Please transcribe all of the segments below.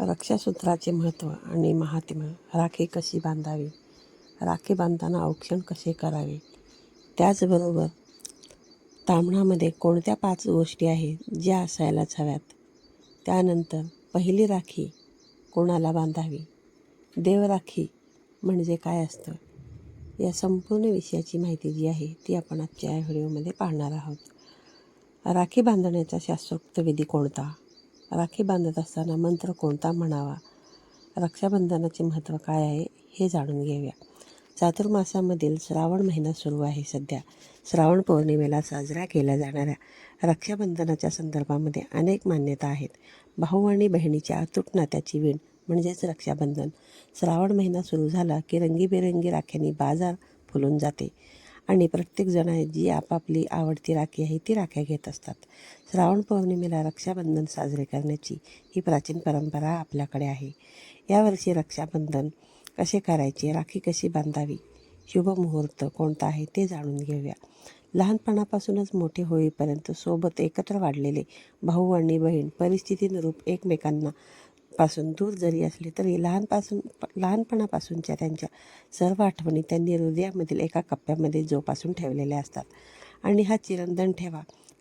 रक्षासूत्राचे महत्त्व आणि महात्म्य राखी कशी बांधावी? राखी बांधताना औक्षण कसे करावे? त्याचबरोबर तांबणामध्ये कोणत्या पाच गोष्टी आहेत ज्या असायलाच हव्यात? त्यानंतर पहिली राखी कोणाला बांधावी? देवराखी म्हणजे काय असतं? या संपूर्ण विषयाची माहिती जी आहे ती आपण आजच्या या व्हिडिओमध्ये पाहणार आहोत. राखी बांधण्याचा शास्त्रोक्त विधी कोणता? राखी बांधत असताना मंत्र कोणता म्हणावा? रक्षाबंधनाचे महत्त्व काय आहे हे जाणून घेऊया. चातुर्मासामधील श्रावण महिना सुरू आहे सध्या. श्रावण पौर्णिमेला साजऱ्या केल्या जाणाऱ्या रक्षाबंधनाच्या संदर्भामध्ये अनेक मान्यता आहेत. भाऊ आणि बहिणीच्या अतूट नात्याची वीण म्हणजेच रक्षाबंधन. श्रावण महिना सुरू झाला की रंगीबेरंगी राख्यांनी बाजार फुलून जाते. आणि प्रत्येकजण जी आपापली आवडती राखी आहे ती राख्या घेत असतात. श्रावण पौर्णिमेला रक्षाबंधन साजरे करण्याची ही प्राचीन परंपरा आपल्याकडे आहे. यावर्षी रक्षाबंधन कसे करायचे राखी कशी बांधावी शुभ मुहूर्त कोणता आहे ते जाणून घेऊया. लहानपणापासूनच मोठे होईपर्यंत सोबत एकत्र वाढलेले भाऊ आणि बहीण परिस्थितीनुरूप एकमेकांना पासून दूर जरी असले तरी लहानपासून लहानपणापासूनच्या त्यांच्या सर्व आठवणी त्यांनी हृदयामधील एका कप्प्यामध्ये जोपासून ठेवलेल्या असतात. आणि हा चिरंदन ठेवा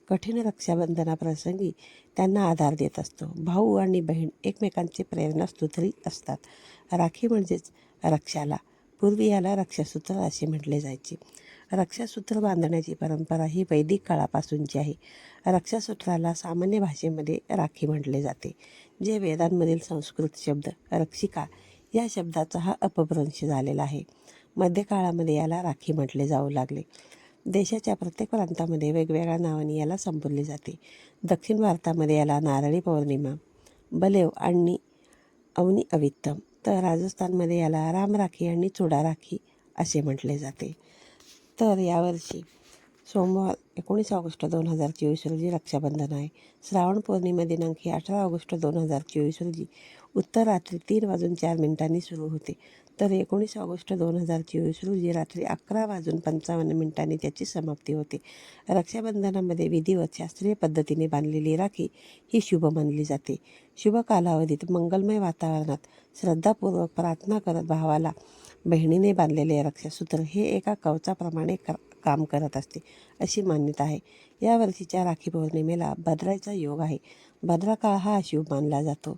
कठीण रक्षाबंधनाप्रसंगी त्यांना आधार देत असतो. भाऊ आणि बहीण एकमेकांचे प्रेरणा प्रेरणास्तोत्री असतात. राखी म्हणजेच रक्षाला पूर्वी याला रक्षासूत्र असे म्हटले जायचे. रक्षासूत्र बांधण्याची परंपरा ही वैदिक काळापासूनची आहे. रक्षासूत्राला सामान्य भाषेमध्ये राखी म्हटले जाते जे वेदांमधील संस्कृत शब्द रक्षिका या शब्दाचा हा अपभ्रंश झालेला आहे. मध्यकाळामध्ये याला राखी म्हटले जाऊ लागले. देशाच्या प्रत्येक प्रांतामध्ये वेगवेगळ्या नावाने याला संबोधले जाते. दक्षिण भारतामध्ये याला नारळी पौर्णिमा बलेव आणि अवनी अवित्तम तर राजस्थानमध्ये याला राम राखी आणि चुडा राखी असे म्हटले जाते. तर यावर्षी सोमवार एकोणीस ऑगस्ट दोन हजार चोवीस रोजी रक्षाबंधन आहे. श्रावण पौर्णिमा दिनांक ही अठरा ऑगस्ट दोन हजार चोवीस रोजी उत्तर रात्री तीन वाजून चार मिनिटांनी सुरू होते. तर एकोणीस ऑगस्ट दोन हजार चोवीस रोजी रात्री अकरा वाजून पंचावन्न मिनिटांनी त्याची समाप्ती होते. रक्षाबंधनामध्ये विधिवत शास्त्रीय पद्धतीने बांधलेली राखी ही शुभ मानली जाते. शुभ कालावधीत मंगलमय वातावरणात श्रद्धापूर्वक प्रार्थना करत भावाला बहिणीने बांधलेले रक्षासूत्र हे एका कवचाप्रमाणे कर काम करत असते अशी मान्यता आहे. या वर्षीच्या राखी पौर्णिमेला भद्राचा योग आहे. भद्रा काळ हा शुभ मानला जातो.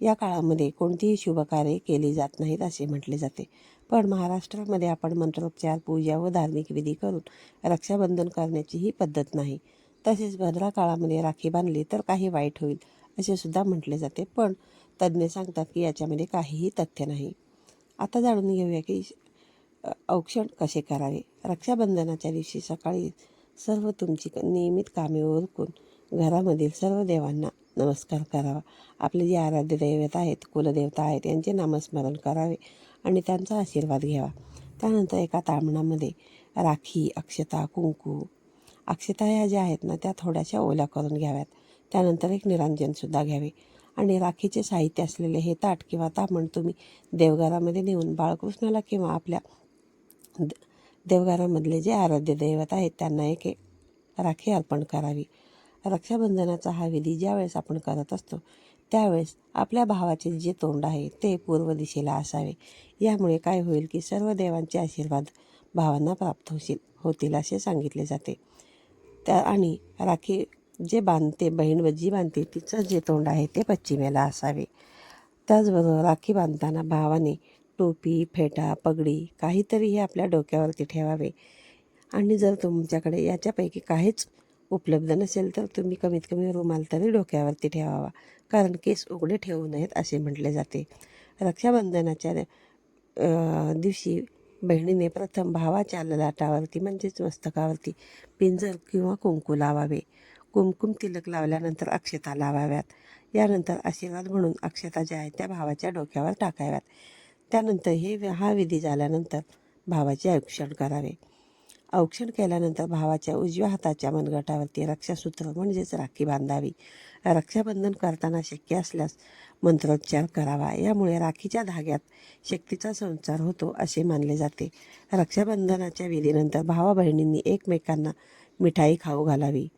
या काळामध्ये कोणतीही शुभकार्ये केली जात नाहीत असे म्हटले जाते. पण महाराष्ट्रामध्ये आपण मंत्रोपचार पूजा व धार्मिक विधी करून रक्षाबंधन करण्याची ही पद्धत नाही. तसेच भद्रा काळामध्ये राखी बांधली तर काही वाईट होईल असे सुद्धा म्हटले जाते. पण तज्ज्ञ सांगतात की याच्यामध्ये काहीही तथ्य नाही. आता जाणून घेऊया की औक्षण कसे करावे? रक्षाबंधनाच्या दिवशी सकाळी सर्व तुमची नियमित कामे ओळखून घरामधील सर्व देवांना नमस्कार करावा. आपले जे आराध्य दैवत आहेत कुलदेवता आहेत यांचे नामस्मरण करावे आणि त्यांचा आशीर्वाद घ्यावा. त्यानंतर एका तामणामध्ये राखी अक्षता कुंकू अक्षता ह्या ज्या आहेत ना त्या थोड्याशा ओल्या करून घ्याव्यात. त्यानंतर एक निरांजनसुद्धा घ्यावे. आणि राखीचे साहित्य असलेले हे ताट किंवा तामण तुम्ही देवघरामध्ये नेऊन बाळकृष्णाला किंवा आपल्या देवघरामधले जे आराध्य दैवत आहेत त्यांना एक राखी अर्पण करावी. रक्षाबंधनाचा हा विधी ज्यावेळेस आपण करत असतो त्यावेळेस आपल्या भावाचे जे तोंड आहे ते पूर्व दिशेला असावे. यामुळे काय होईल की सर्व देवांचे आशीर्वाद भावांना प्राप्त होशील होतील असे सांगितले जाते. त्या आणि राखी जे बांधते बहीण व जी बांधते तिचं जे तोंड आहे ते पश्चिमेला असावे. त्याचबरोबर राखी बांधताना भावाने टोपी फेटा पगडी काहीतरी हे आपल्या डोक्यावरती ठेवावे. आणि जर तुमच्याकडे याच्यापैकी काहीच उपलब्ध नसेल तर तुम्ही कमीत कमी रुमाल तरी डोक्यावरती ठेवावा. कारण केस उघडे ठेवू नयेत असे म्हटले जाते. रक्षाबंधनाच्या दिवशी बहिणीने प्रथम भावाच्या ललाटावरती म्हणजेच मस्तकावरती पिंजर किंवा कुंकू लावावे. कुमकुम तिलक लावल्यानंतर अक्षता लावाव्यात. यानंतर आशीर्वाद म्हणून अक्षता ज्या आहेत त्या भावाच्या डोक्यावर टाकाव्यात. त्यानंतर हे हा विधी झाल्यानंतर भावाचे औक्षण करावे. औक्षण केल्यानंतर भावाच्या उजव्या हाताच्या मनगटावरती रक्षासूत्र म्हणजेच राखी बांधावी. रक्षाबंधन करताना शक्य असल्यास मंत्रोच्चार करावा. यामुळे राखीच्या धाग्यात शक्तीचा संचार होतो असे मानले जाते. रक्षाबंधनाच्या विधीनंतर भावा बहिणींनी एकमेकांना मिठाई खाऊ घालावी.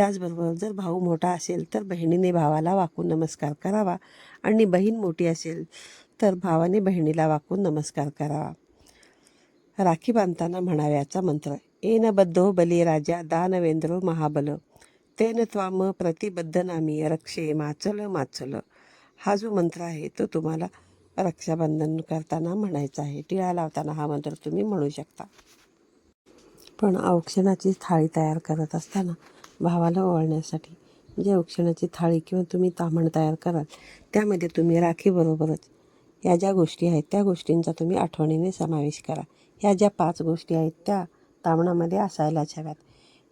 त्याचबरोबर जर भाऊ मोठा असेल तर बहिणीने भावाला वाकून नमस्कार करावा आणि बहीण मोठी असेल तर भावाने बहिणीला वाकून नमस्कार करावा. राखी बांधताना म्हणाव्याचा मंत्र एन बद्धो बली राजा दानवेंद्रो महाबल तेन त्वाम प्रतिबद्ध नामी रक्षे माचल माचल. हा जो मंत्र आहे तो तुम्हाला रक्षाबंधन करताना म्हणायचा आहे. टिळा लावताना हा मंत्र तुम्ही म्हणू शकता. पण औक्षणाची थाळी तयार करत असताना भावाला ओवाळण्यासाठी जे औक्षणाची थाळी किंवा तुम्ही तामण तयार कराल त्यामध्ये तुम्ही राखीबरोबरच या ज्या गोष्टी आहेत त्या गोष्टींचा तुम्ही आठवणीने समावेश करा. ह्या ज्या पाच गोष्टी आहेत त्या तामणामध्ये असायलाच हव्यात.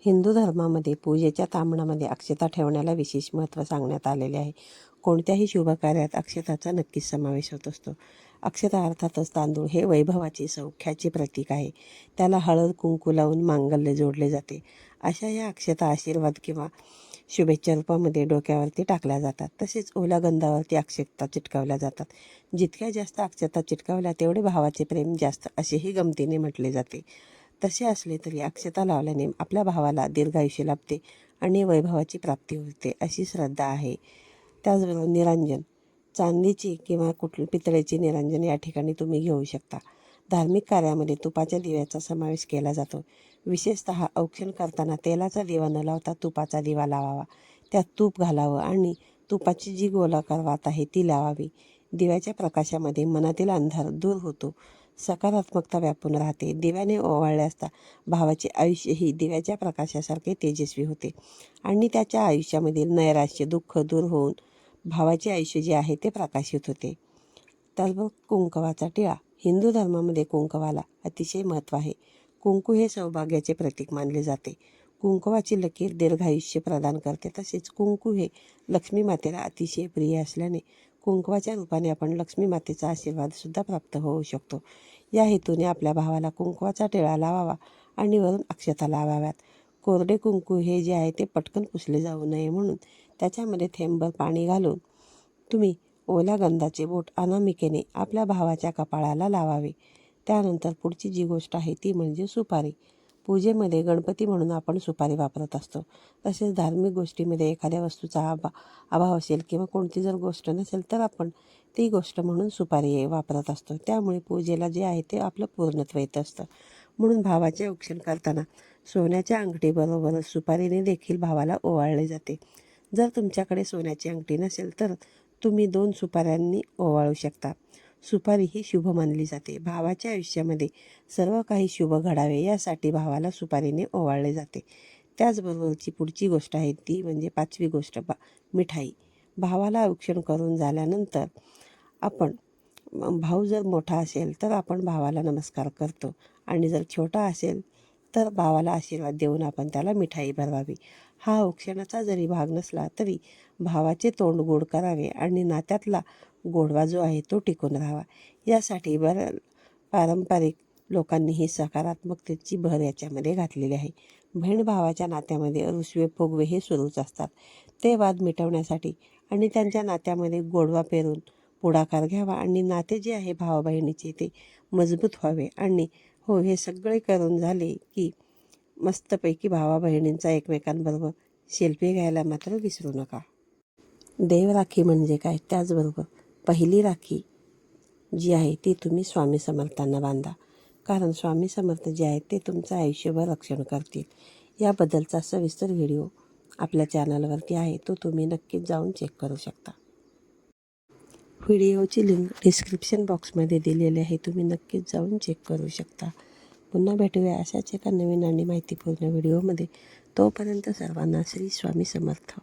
हिंदू धर्मामध्ये पूजेच्या तामणामध्ये अक्षता ठेवण्याला विशेष महत्त्व सांगण्यात आलेले आहे. कोणत्याही शुभकार्यात अक्षताचा नक्कीच समावेश होत असतो. अक्षता अर्थातच तांदूळ हे वैभवाचे सौख्याचे प्रतीक आहे. त्याला हळद कुंकू लावून मांगल्य जोडले जाते. अशा या अक्षता आशीर्वाद किंवा शुभेच्छा रूपामध्ये डोक्यावरती टाकल्या जातात. तसेच ओल्या गंधावरती अक्षता चिटकावल्या जातात. जितक्या जास्त अक्षता चिटकावल्या तेवढे भावाचे प्रेम जास्त असेही गमतीने म्हटले जाते. तसे असले तरी अक्षता लावल्याने आपल्या भावाला दीर्घायुष्य लाभते आणि वैभवाची प्राप्ती होते अशी श्रद्धा आहे. त्याचबरोबर निरांजन चांदीची किंवा कुठली पितळेची निरांजन या ठिकाणी तुम्ही घेऊ शकता. धार्मिक कार्यामध्ये तुपाच्या दिव्याचा समावेश केला जातो. विशेषत औक्षण करताना तेलाचा दिवा न लावता तुपाचा दिवा लावावा. त्यात तूप घालावं आणि तुपाची जी गोलाकार वात आहे ती लावावी. दिव्याच्या प्रकाशामध्ये मनातील अंधार दूर होतो. सकारात्मकता व्यापून राहते. दिव्याने ओवाळले असता भावाचे आयुष्य ही दिव्याच्या प्रकाशासारखे तेजस्वी होते आणि त्याच्या आयुष्यामधील नैराश्य दुःख दूर होऊन भावाचे आयुष्य जे आहे ते प्रकाशित होते. त्याचबरोबर कुंकवाचा टिळा. हिंदू धर्मामध्ये कुंकवाला अतिशय महत्त्व आहे. कुंकू हे सौभाग्याचे प्रतीक मानले जाते. कुंकवाची लकीर दीर्घायुष्य प्रदान करते. तसेच कुंकू हे लक्ष्मी मातेला अतिशय प्रिय असल्याने कुंकवाच्या रूपाने आपण लक्ष्मी मातेचा आशीर्वादसुद्धा प्राप्त होऊ शकतो. या हेतूने आपल्या भावाला कुंकवाचा टिळा लावावा आणि वरून अक्षता लावाव्यात. कोरडे कुंकू हे जे आहे ते पटकन पुसले जाऊ नये म्हणून त्याच्यामध्ये थेंबर पाणी घालून तुम्ही ओल्या गंधाचे बोट अनामिकेने आपल्या भावाच्या कपाळाला लावावे. त्यानंतर पुढची जी गोष्ट आहे ती म्हणजे सुपारी. पूजेमध्ये गणपती म्हणून आपण सुपारी वापरत असतो. तसेच धार्मिक गोष्टीमध्ये एखाद्या वस्तूचा अभा अभाव असेल किंवा कोणती जर गोष्ट नसेल तर आपण ती गोष्ट म्हणून सुपारी वापरत असतो. त्यामुळे पूजेला जे आहे ते आपलं पूर्णत्व येत असतं. म्हणून भावाचे औक्षण करताना सोन्याच्या अंगठीबरोबरच सुपारीने देखील भावाला ओवाळले जाते. जर तुमच्याकडे सोन्याची अंगठी नसेल तर तुम्ही दोन सुपाऱ्यांनी ओवाळू शकता. सुपारी ही शुभ मानली जाते. भावाच्या आयुष्यामध्ये सर्व काही शुभ घडावे यासाठी भावाला सुपारीने ओवाळले जाते. त्याचबरोबरची पुढची गोष्ट आहे ती म्हणजे पाचवी गोष्ट बा मिठाई. भावाला औक्षण करून झाल्यानंतर आपण भाऊ जर मोठा असेल तर आपण भावाला नमस्कार करतो आणि जर छोटा असेल तर भावाला आशीर्वाद देऊन आपण त्याला मिठाई भरवावी. हा औक्षणाचा जरी भाग नसला तरी भावाचे तोंड गोड करावे आणि नात्यातला गोडवा जो आहे तो टिकून राहावा. यासाठी बर पारंपरिक लोकांनी ही सकारात्मकतेची भर याच्यामध्ये घातलेली आहे. बहीण भावाच्या नात्यामध्ये रुसवे फुगवे हे सुरूच असतात. ते वाद मिटवण्यासाठी आणि त्यांच्या नात्यामध्ये गोडवा पेरून पुढाकार घ्यावा आणि नाते जे आहे भावा बहिणीचे ते मजबूत व्हावे आणि हो हे सगळे करून झाले की मस्तपैकी भावा बहिणींचा एकमेकांबरोबर सेल्फी घ्यायला मात्र विसरू नका. देव राखी म्हणजे काय? त्याचबरोबर पहिली राखी जी आहे ती तुम्ही स्वामी समर्थांना बांधा. कारण स्वामी समर्थ जे आहेत ते तुमचं आयुष्यभर रक्षण करतील. याबद्दलचा सविस्तर व्हिडिओ आपल्या चॅनलवरती आहे तो तुम्ही नक्कीच जाऊन चेक करू शकता. व्हिडिओची लिंक डिस्क्रिप्शन बॉक्समध्ये दिलेली आहे तुम्ही नक्कीच जाऊन चेक करू शकता. पुन्हा भेटूया अशाच एका नवीन आणि माहितीपूर्ण व्हिडिओमध्ये. तोपर्यंत सर्वांना श्री स्वामी समर्थ.